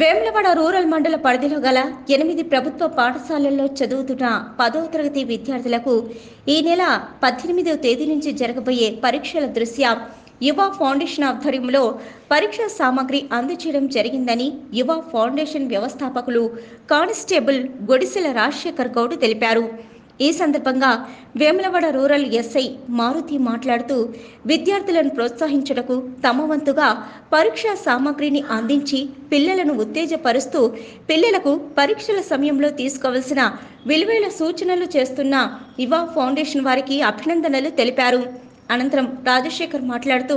Vemulawada rural మండల పరిధిలో గల ఎనిమిది ప్రభుత్వ పాఠశాలల్లో చదువుతున్న పదవ తరగతి విద్యార్థులకు ఈ నెల పద్దెనిమిదవ తేదీ నుంచి జరగబోయే పరీక్షల దృష్ట్యా యువ ఫౌండేషన్ ఆధ్వర్యంలో పరీక్షా సామాగ్రి అందచేయడం జరిగిందని యువ ఫౌండేషన్ వ్యవస్థాపకులు కానిస్టేబుల్ గొడిసెల రాజశేఖర్ గౌడ్ తెలిపారు. ఈ సందర్భంగా వేములవాడ రూరల్ ఎస్ఐ మారుతి మాట్లాడుతూ విద్యార్థులను ప్రోత్సహించుటకు తమ వంతుగా పరీక్షా సామాగ్రిని అందించి పిల్లలను ఉత్తేజపరుస్తూ పిల్లలకు పరీక్షల సమయంలో తీసుకోవలసిన విలువైన సూచనలు చేస్తున్న యువ ఫౌండేషన్ వారికి అభినందనలు తెలిపారు. అనంతరం రాజశేఖర్ మాట్లాడుతూ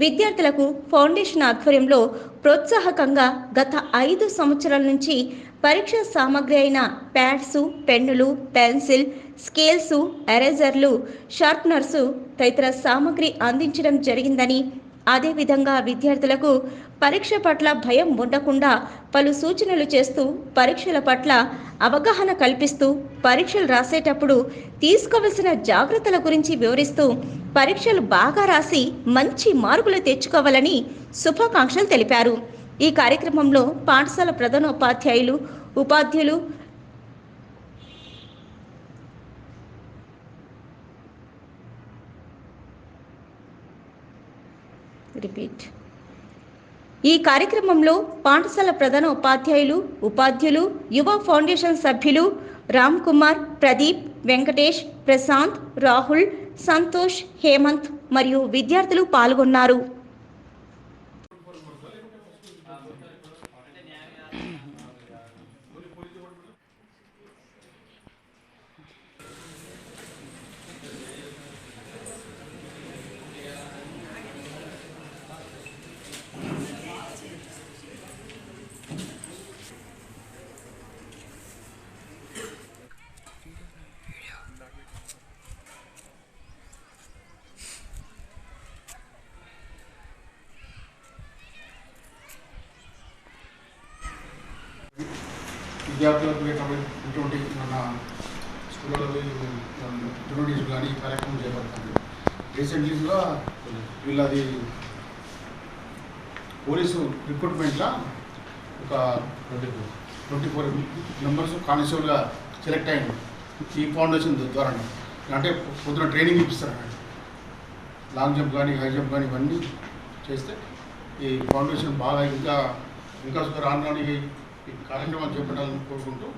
విద్యార్థులకు ఫౌండేషన్ ఆధ్వర్యంలో ప్రోత్సాహకంగా గత ఐదు సంవత్సరాల నుంచి పరీక్షా సామాగ్రి అయిన ప్యాడ్స్ పెన్నులు పెన్సిల్ స్కేల్స్ ఎరేజర్లు షార్ప్నర్సు తదితర సామాగ్రి అందించడం జరిగిందని అదేవిధంగా విద్యార్థులకు పరీక్ష పట్ల భయం ఉండకుండా పలు సూచనలు చేస్తూ పరీక్షల పట్ల అవగాహన కల్పిస్తూ పరీక్షలు రాసేటప్పుడు తీసుకోవలసిన జాగ్రత్తల గురించి వివరిస్తూ పరీక్షలు బాగా రాసి మంచి మార్కులు తెచ్చుకోవాలని శుభాకాంక్షలు తెలిపారు. ఈ కార్యక్రమంలో పాఠశాల ప్రధానోపాధ్యాయులు ఉపాధ్యులు రిపీట్. ఈ కార్యక్రమంలో పాఠశాల ప్రధాన ఉపాధ్యాయులు ఉపాధ్యులు యువ ఫౌండేషన్ సభ్యులు రామ్ కుమార్ ప్రదీప్ వెంకటేష్ ప్రశాంత్ రాహుల్ సంతోష్ హేమంత్ మరియు విద్యార్థులు పాల్గొన్నారు. విద్యార్థులకు ఇటువంటి మన స్కూళ్ళలో కానీ కార్యక్రమం చేపడుతుంది రీసెంట్లీగా వీళ్ళది పోలీసు రిక్రూట్మెంట్లో ఒక twenty four twenty four members కానిస్టేబుల్గా select అయ్యింది ఈ ఫౌండేషన్ ద్వారా అంటే పొద్దున ట్రైనింగ్ ఇప్పిస్తారు లాంగ్ జంప్ కానీ హై జంప్ కానీ ఇవన్నీ చేస్తే ఈ ఫౌండేషన్ బాగా ఇంకా ఇంకా రాను రాను ఈ ఈ కార్యక్రమాలు చేపట్టాలని కోరుకుంటూ